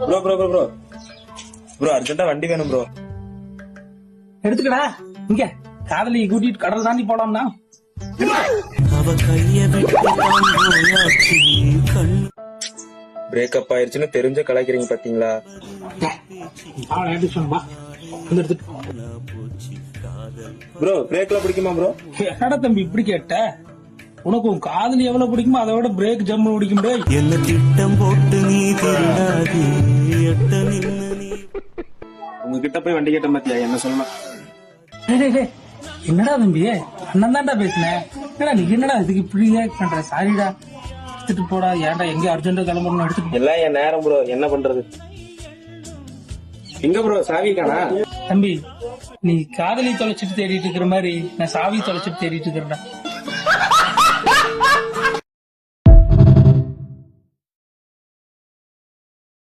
Bro bro bro bro bro அர்ஜென்ட்டா வண்டி வேணும் ப்ரோ எடுத்துக்கடா இங்க. காதலி கூட்டிட்டு கடல் தாண்டி போலாம்னா. அவ கைய பிரேக்கப் ஆயிருச்சுன்னு தெரிஞ்ச கலாய்க்கிறீங்க பாத்தீங்களா? அவன் எடுத்து சொன்னா வந்து எடுத்துட்டு ப்ரோ பிரேக்லாம் பிடிக்குமா ப்ரோ என்னடா தம்பி இப்படி கேட்ட? உனக்கு உன் காதலி எவ்வளவு பிடிக்குமோ அதை விட பிரேக் ஜம்மு பிடிக்கும் என்ன திட்டம் போட்டு நீ நீ உங்ககிட்ட போய் வண்டி கேட்ட பாத்தியா? என்ன டேய். என்னடா தம்பி? அண்ணன் தான்டா பேசினேன் என்னடா நீ? என்னடா இதுக்கு இப்படி பண்ற? சாரிடா. எடுத்துட்டு போடா. ஏன்டா எங்க அர்ஜென்டா கிளம்பணும் எடுத்துட்டு. எல்லாம் என் நேரம் ப்ரோ என்ன பண்றது? எங்க ப்ரோ சாவி காணா தம்பி நீ காதலி தொலைச்சிட்டு தேடிட்டு இருக்கிற மாதிரி நான் சாவி தொலைச்சிட்டு தேடிட்டு இருக்கிறேன்டா.